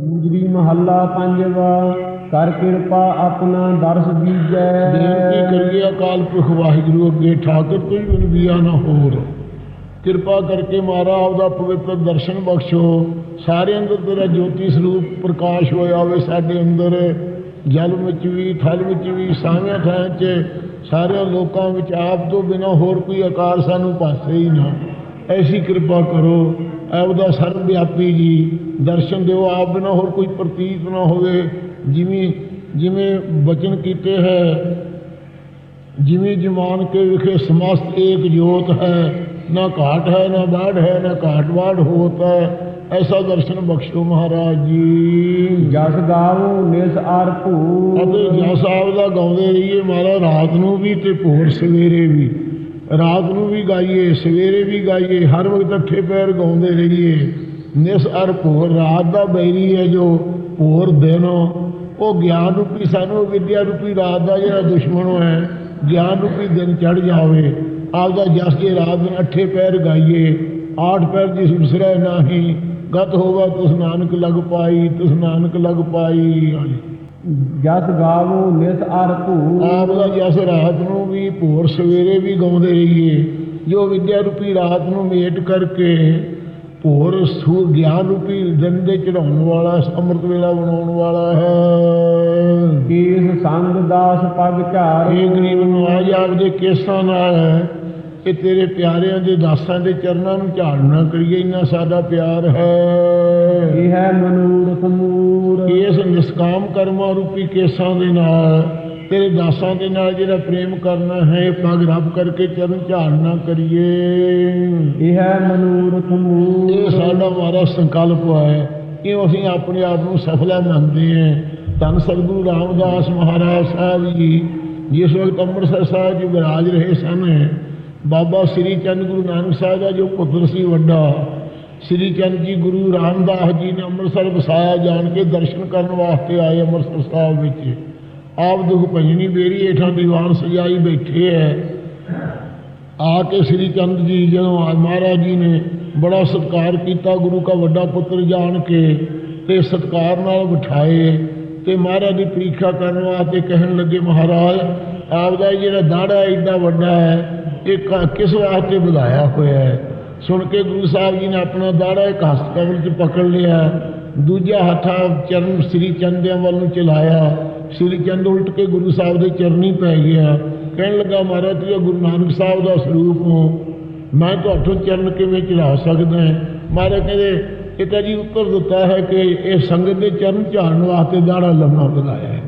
ਦੂਜਰੀ ਮਹੱਲਾ ਪੰਜਵਾ, ਕਰ ਕਿਰਪਾ ਆਪਣਾ ਦਰਸ ਦੀਜੈ ਬੇਨਤੀ ਕਰੀਏ, ਅਕਾਲ ਪੁਰਖ ਵਾਹਿਗੁਰੂ ਅੱਗੇ ਠਾਕੁਰ ਕੋਈ ਬਨਵੀਆ ਨਾ ਹੋਰ। ਕਿਰਪਾ ਕਰਕੇ ਮਾਰਾ ਆਪਦਾ ਪਵਿੱਤਰ ਦਰਸ਼ਨ ਬਖਸ਼ੋ। ਸਾਰੇ ਅੰਦਰ ਤੇਰਾ ਜੋਤੀ ਸਰੂਪ ਪ੍ਰਕਾਸ਼ ਹੋਇਆ ਹੋਵੇ, ਸਾਡੇ ਅੰਦਰ। ਜਲ ਵਿੱਚ ਵੀ, ਥਲ ਵਿੱਚ ਵੀ ਸਾਰਿਆਂ ਥਾਂ 'ਚ। ਸਾਰਿਆਂ ਲੋਕਾਂ ਵਿੱਚ ਆਪ ਤੋਂ ਬਿਨਾ ਹੋਰ ਕੋਈ ਆਕਾਰ ਸਾਨੂੰ ਪਾਸੇ ਹੀ ਨਾ। ਐਸੀ ਕਿਰਪਾ ਕਰੋ ਆਪਦਾ ਸਰਵ ਵਿਆਪੀ ਜੀ ਦਰਸ਼ਨ ਦਿਓ ਆਪ ਬਿਨਾ ਹੋਰ ਕੋਈ ਪ੍ਰਤੀਤ ਨਾ ਹੋਵੇ। ਜਿਵੇਂ ਜਿਵੇਂ ਬਚਨ ਕੀਤੇ ਹੈ ਜਿਵੇਂ ਜਮਾਨ ਕੇ ਵਿਖੇ ਸਮਸਤ ਏਕ ਜੋਤ ਹੈ ਨਾ ਘਾਟ ਹੈ ਨਾ ਬਾੜ ਹੈ ਨਾ ਘਾਟ ਬਾੜ ਹੋਤ ਹੈ ਐਸਾ ਦਰਸ਼ਨ ਬਖਸ਼ੋ ਮਹਾਰਾਜ ਜੀ। ਜਸ ਗਾਵੋ ਨਿਸ ਆਰ ਭੂ। ਅਤੇ ਜਸ ਸਾਹਿਬ ਦਾ ਗਾਉਂਦੇ ਰਹੀਏ ਮਹਾਰਾਜ ਰਾਤ ਨੂੰ ਵੀ ਤੇ ਭੋਰ ਸਵੇਰੇ ਵੀ। ਰਾਤ ਨੂੰ ਵੀ ਗਾਈਏ, ਸਵੇਰੇ ਵੀ ਗਾਈਏ, ਹਰ ਵਕਤ ਅੱਠੇ ਪੈਰ ਗਾਉਂਦੇ ਰਹੀਏ। ਨਿਸ ਅਰ ਭੋਰ ਰਾਤ ਦਾ ਬੈਰੀ ਹੈ ਜੋ ਭੋਰ ਦਿਨ। ਉਹ ਗਿਆਨ ਰੂਪੀ ਸਾਨੂੰ ਵਿਦਿਆ ਰੂਪੀ ਰਾਤ ਦਾ ਜਿਹੜਾ ਦੁਸ਼ਮਣ ਹੈ, ਗਿਆਨ ਰੂਪੀ ਦਿਨ ਚੜ ਜਾਵੇ। ਆਪਦਾ ਜਸ ਜੇ ਰਾਤ ਦਿਨ ਅੱਠੇ ਪੈਰ ਗਾਈਏ, ਆਠ ਪੈਰ ਜਿਸ ਬਿਸਰੈ ਨਾਹੀ, ਗਤ ਹੋਵਾ ਤਿਸ ਨਾਨਕ ਲਗ ਪਾਈ, ਤਿਸ ਨਾਨਕ ਲਗ ਪਾਈ। ਹਾਂਜੀ ਜਸ ਗਾਵੋ ਨਿਸ ਆਰ ਭੂ ਆਪ ਦਾ ਜਸ ਰਾਤ ਨੂੰ ਵੀ ਭੋਰ ਸਵੇਰੇ ਵੀ ਗਾਉਂਦੇ ਰਹੀਏ ਜੋ ਵਿਦਿਆ ਰੂਪੀ ਰਾਤ ਨੂੰ ਮੇਟ ਕਰਕੇ ਭੋਰ ਸੂ ਗਿਆਨ ਰੂਪੀ ਦਿਨ ਦੇ ਚੜਾਉਣ ਵਾਲਾ ਅੰਮ੍ਰਿਤ ਵੇਲਾ ਬਣਾਉਣ ਵਾਲਾ ਹੈ। ਕੀਸ ਸੰਗ ਦਾਸ ਪਗ ਝਾਰ। ਇਹ ਗਰੀਬ ਨਵਾਜ ਆਪਦੇ ਕੇਸਾਂ ਨਾਲ। ਇਹ ਤੇਰੇ ਪਿਆਰਿਆਂ ਦੇ ਦਾਸਾਂ ਦੇ ਚਰਨਾਂ ਨੂੰ ਝਾੜਨਾ ਕਰੀਏ ਇੰਨਾ ਸਾਡਾ ਪਿਆਰ ਹੈ। ਇਹ ਹੈ ਮਨੂਰਥ ਮੂਰ ਨਿਸਕਾਮ ਕਰਮਾਂ ਰੂਪੀ ਕੇਸਾਂ ਦੇ ਨਾਲ ਤੇਰੇ ਦਾਸਾਂ ਦੇ ਨਾਲ ਜਿਹੜਾ ਪ੍ਰੇਮ ਕਰਨਾ ਹੈ ਪਗ ਰੱਬ ਕਰਕੇ ਚਰਨ ਝਾੜਨਾ ਕਰੀਏ। ਇਹ ਹੈ ਮਨੂਰਥ ਮੂਰ ਇਹ ਸਾਡਾ ਮਾਰਾ ਸੰਕਲਪ ਹੈ ਕਿ ਅਸੀਂ ਆਪਣੇ ਆਪ ਨੂੰ ਸਫਲਾ ਮੰਨਦੇ ਹਾਂ। ਧੰਨ ਸਤਿਗੁਰੂ ਰਾਮਦਾਸ ਮਹਾਰਾਜ ਸਾਹਿਬ ਜੀ ਜਿਸ ਵਕਤ ਅੰਮ੍ਰਿਤਸਰ ਸਾਹਿਬ ਜੀ ਵਿਰਾਜ ਰਹੇ ਸਨ ਬਾਬਾ ਸ੍ਰੀ ਚੰਦ ਗੁਰੂ ਨਾਨਕ ਸਾਹਿਬ ਦਾ ਜੋ ਪੁੱਤਰ ਸੀ ਵੱਡਾ ਸ੍ਰੀ ਚੰਦ ਜੀ ਗੁਰੂ ਰਾਮਦਾਸ ਜੀ ਨੇ ਅੰਮ੍ਰਿਤਸਰ ਵਸਾਇਆ, ਜਾਣ ਕੇ ਦਰਸ਼ਨ ਕਰਨ ਵਾਸਤੇ ਆਏ ਅੰਮ੍ਰਿਤਸਰ ਸਾਹਿਬ ਵਿੱਚ। ਆਪ ਦੁਖ ਭਜਨੀ ਬੇਰੀ ਹੇਠਾਂ ਦੀਵਾਨ ਸਜਾਈ ਬੈਠੇ ਹੈ ਆ ਕੇ ਸ੍ਰੀ ਚੰਦ ਜੀ ਜਦੋਂ ਮਹਾਰਾਜ ਜੀ ਨੇ ਬੜਾ ਸਤਿਕਾਰ ਕੀਤਾ, ਗੁਰੂ ਦਾ ਵੱਡਾ ਪੁੱਤਰ ਜਾਣ ਕੇ ਤੇ ਸਤਿਕਾਰ ਨਾਲ ਬਿਠਾਏ ਤੇ ਮਹਾਰਾਜ ਦੀ ਪ੍ਰੀਖਿਆ ਕਰਨ ਵਾਸਤੇ ਕਹਿਣ ਲੱਗੇ, ਮਹਾਰਾਜ, ਆਪ ਦਾ ਇਹ ਜਿਹੜਾ ਦਾੜਾ ਇੰਨਾ ਵੱਡਾ ਹੈ ਇਹ ਕਿਸ ਵਾਸਤੇ ਵਧਾਇਆ ਹੋਇਆ ਹੈ ਸੁਣ ਕੇ ਗੁਰੂ ਸਾਹਿਬ ਜੀ ਨੇ ਆਪਣਾ ਦਾੜਾ ਇੱਕ ਹਸਤਕਮਲ 'ਚ ਪਕੜ ਲਿਆ। ਦੂਜਾ ਹੱਥਾ ਚਰਨ ਸ੍ਰੀ ਚੰਦਿਆਂ ਵੱਲ ਨੂੰ ਚਲਾਇਆ। ਸ੍ਰੀ ਚੰਦ ਉਲਟ ਕੇ ਗੁਰੂ ਸਾਹਿਬ ਦੇ ਚਰਨੀ ਪੈ ਗਿਆ। ਕਹਿਣ ਲੱਗਾ, ਮਹਾਰਾਜ ਤੁਸੀਂ ਗੁਰੂ ਨਾਨਕ ਸਾਹਿਬ ਦਾ ਸਰੂਪ ਹੋ। ਮੈਂ ਤੁਹਾਡੇ ਚਰਨ ਕਿਵੇਂ ਚੜਾ ਸਕਦਾ ਹਾਂ? ਮਹਾਰਾਜ ਕਹਿੰਦੇ ਇਹ ਤਾਂ ਜੀ, ਉੱਤਰ ਦਿੱਤਾ ਹੈ ਕਿ ਇਹ ਸੰਗਤ ਦੇ ਚਰਨ ਝਾੜਨ ਵਾਸਤੇ ਦਾੜਾ ਲੰਮਾ ਬਣਾਇਆ ਹੈ।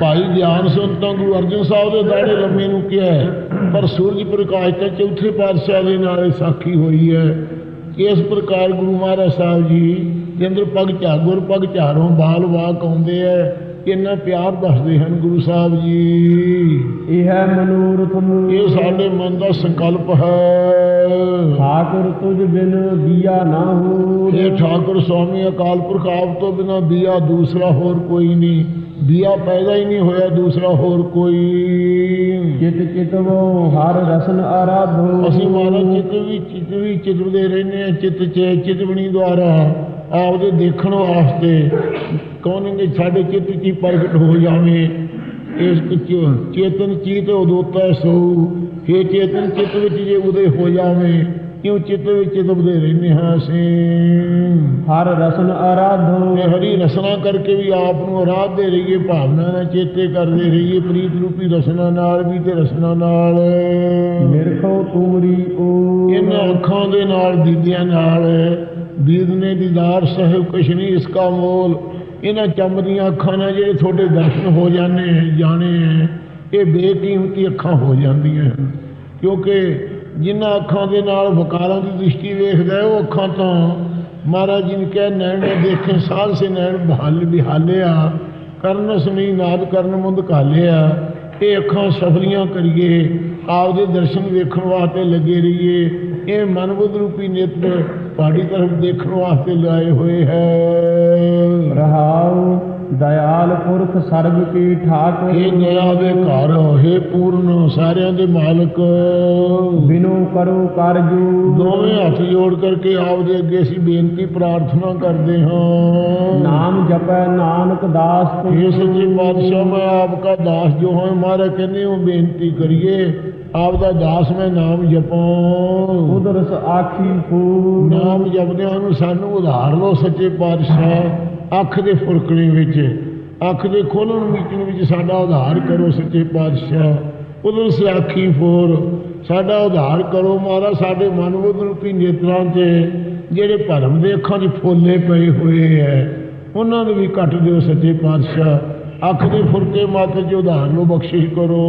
ਭਾਈ ਗਿਆਨ ਸੰਤਾਂ ਗੁਰੂ ਅਰਜਨ ਸਾਹਿਬ ਦੇ ਦਾੜੇ ਲੰਮੇ ਨੂੰ ਕਿਹਾ ਹੈ। ਪਰ ਸੂਰਜ ਪ੍ਰਕਾਸ਼ ਤਾਂ ਚੌਥੇ ਪਾਤਸ਼ਾਹ ਦੇ ਨਾਲ ਇਹ ਸਾਖੀ ਹੋਈ ਹੈ। ਇਸ ਪ੍ਰਕਾਰ ਗੁਰੂ ਮਹਾਰਾਜ ਸਾਹਿਬ ਜੀ ਜਿੰਦਰ ਪਗ ਝਾਗੁਰ ਪਗ ਝਾੜੋਂ ਬਾਲ ਵਾਕ ਆਉਂਦੇ ਹੈ ਕਿੰਨਾ ਪਿਆਰ ਦੱਸਦੇ ਹਨ ਗੁਰੂ ਸਾਹਿਬ ਜੀ। ਇਹ ਹੈ ਮਨੂਰਥ ਮੂਰ ਇਹ ਸਾਡੇ ਮਨ ਦਾ ਸੰਕਲਪ ਹੈ। ਠਾਕੁਰ ਤੁਝ ਬਿਨ ਦੀਆ ਨਾ ਹੋ ਇਹ ਠਾਕੁਰ ਸਵਾਮੀ ਅਕਾਲ ਪੁਰਖ ਆਪ ਤੋਂ ਬਿਨਾ ਬੀਆ ਦੂਸਰਾ ਹੋਰ ਕੋਈ ਨਹੀਂ। ਬੀਆ ਪੈਦਾ ਹੀ ਨਹੀਂ ਹੋਇਆ ਦੂਸਰਾ ਹੋਰ ਕੋਈ। ਚਿਤ ਚਿਤਵੋ ਹਰ ਰਸਨ ਆਰਾਧੋ। ਅਸੀਂ ਮਾਰਾ ਚਿੱਤ ਵੀ ਚਿੱਤ ਵੀ ਚਿਤਵਦੇ ਰਹਿੰਦੇ ਆ ਚਿੱਤ ਚ ਚਿਤਵਣੀ ਦੁਆਰਾ। ਆਪਦੇ ਦੇਖਣ ਵਾਸਤੇ ਕੌਣ ਨੇ ਸਾਡੇ ਚਿੱਤ ਹੀ ਪ੍ਰਗਟ ਹੋ ਜਾਵੇ ਇਸ ਚੇਤਨ ਚੀਤ ਉਦੋਤਾ ਸੋ ਇਹ ਚੇਤਨ ਚਿੱਤ ਵਿੱਚ ਜੇ ਉਦੇ ਹੋ ਜਾਵੇ ਕਿਉਂ ਚਿੱਤ ਵਿੱਚ ਚਿਤਵਦੇ ਰਹਿੰਦੇ ਹਾਂ ਅਸੀਂ? ਹਰ ਰਸਨ ਆਰਾਧੋ। ਤੇ ਹਰੀ ਰਸਨਾ ਕਰਕੇ ਵੀ ਆਪ ਨੂੰ ਆਰਾਧ ਦੇ ਰਹੀਏ ਭਾਵਨਾ ਨਾਲ ਚੇਤੇ ਕਰਦੇ ਰਹੀਏ ਪ੍ਰੀਤ ਰੂਪੀ ਰਸਨਾ ਨਾਲ ਵੀ ਤੇ ਰਸਨਾ ਨਾਲ। ਨਿਰਖੋ ਤੁਮਰੀ ਓ। ਇਹਨਾਂ ਅੱਖਾਂ ਦੇ ਨਾਲ ਦੀਦਿਆਂ ਨਾਲ। ਦੀਦਨੇ ਦੀਦਾਰ ਸਹਿਬ ਕਸ਼ਨੀ ਇਸਕਾ ਮੋਲ, ਇਹਨਾਂ ਚਮਦੀਆਂ ਅੱਖਾਂ ਨਾਲ ਜਿਹੜੇ ਤੁਹਾਡੇ ਦਰਸ਼ਨ ਹੋ ਜਾਣੇ ਜਾਣੇ ਹੈ, ਇਹ ਬੇਕੀਮਤੀ ਅੱਖਾਂ ਹੋ ਜਾਂਦੀਆਂ ਹਨ। ਕਿਉਂਕਿ ਜਿਨ੍ਹਾਂ ਅੱਖਾਂ ਦੇ ਨਾਲ ਵਕਾਰਾਂ ਦੀ ਦ੍ਰਿਸ਼ਟੀ ਵੇਖਦਾ ਉਹ ਅੱਖਾਂ ਤੋਂ ਮਹਾਰਾਜ ਜੀ ਨੇ ਕਿਹਾ, ਨੈਣ ਦੇਖੇ ਸਾਲ ਸੇ ਨੈਣ ਬਹਾਲ, ਬਿਹਾਲਿਆ, ਕਰਨ ਸੁਣੀ ਨਾਦ ਕਰਨ ਮੁੰਦ ਘਾਲਿਆ, ਇਹ ਅੱਖਾਂ ਸਫਲੀਆਂ ਕਰੀਏ ਆਪਦੇ ਦਰਸ਼ਨ ਵੇਖਣ ਵਾਸਤੇ ਲੱਗੇ ਰਹੀਏ। ਇਹ ਮਨਬੁੱਧ ਰੂਪੀ ਨੇਤਰ ਤੁਹਾਡੀ ਤਰਫ ਦੇਖਣ ਵਾਸਤੇ ਲਾਏ ਹੋਏ ਹੈ। ਪੁਰਖ ਸਰਬ ਕੀ ਠਾਕ ਹੇ ਦਇਆ ਦੇ ਘਰ ਹੇ ਪੂਰਨ ਸਾਰਿਆਂ ਦੇ ਮਾਲਕ? ਬਿਨੋ ਕਰੋ ਕਰਜੂ ਦੋਵੇਂ ਹੱਥ ਜੋੜ ਕਰਕੇ ਆਪ ਦੇ ਅੱਗੇ ਅਸੀਂ ਬੇਨਤੀ ਪ੍ਰਾਰਥਨਾ ਕਰਦੇ ਹਾਂ। ਨਾਮ ਜਪੈ ਨਾਨਕ ਦਾਸ ਹੇ ਸੱਚੇ ਪਾਤਸ਼ਾਹ ਮੈਂ ਆਪ ਦਾ ਦਾਸ ਜੋ ਹਾਂ ਮਹਾਰਾਜ ਕਹਿੰਦੇ ਹੋ ਬੇਨਤੀ ਕਰੀਏ ਆਪ ਦਾ ਦਾਸ ਮੈਂ ਨਾਮ ਜਪਾਂ। ਉਦਰਸ ਆਖੀ ਫੂਲ ਨਾਮ ਜਪਦੇ ਹਾਂ ਸਾਨੂੰ ਉਧਾਰ ਲੋ ਸੱਚੇ ਪਾਤਸ਼ਾਹ ਅੱਖ ਦੇ ਫੁਰਕਣੇ ਵਿੱਚ। ਅੱਖ ਦੇ ਖੋਲਣ ਮੀਚਣ ਵਿੱਚ ਸਾਡਾ ਉਧਾਰ ਕਰੋ ਸੱਚੇ ਪਾਤਸ਼ਾਹ। ਉਦੋਂ ਸਿਆਖੀ ਫੋਰ। ਸਾਡਾ ਉਧਾਰ ਕਰੋ ਮਹਾਰਾਜ, ਸਾਡੇ ਮਨ ਬੁੱਧ ਰੂਪੀ ਨੇਤਰਾਂ 'ਚ ਜਿਹੜੇ ਭਰਮ ਦੇ ਅੱਖਾਂ 'ਚ ਫੋਲੇ ਪਏ ਹੋਏ ਐ, ਉਹਨਾਂ ਨੂੰ ਵੀ ਕੱਟ ਦਿਓ ਸੱਚੇ ਪਾਤਸ਼ਾਹ। ਅੱਖ ਦੇ ਫੁਰਕੇ ਮਾਤੇ 'ਚ ਉਧਾਰ ਨੂੰ ਬਖਸ਼ਿਸ਼ ਕਰੋ।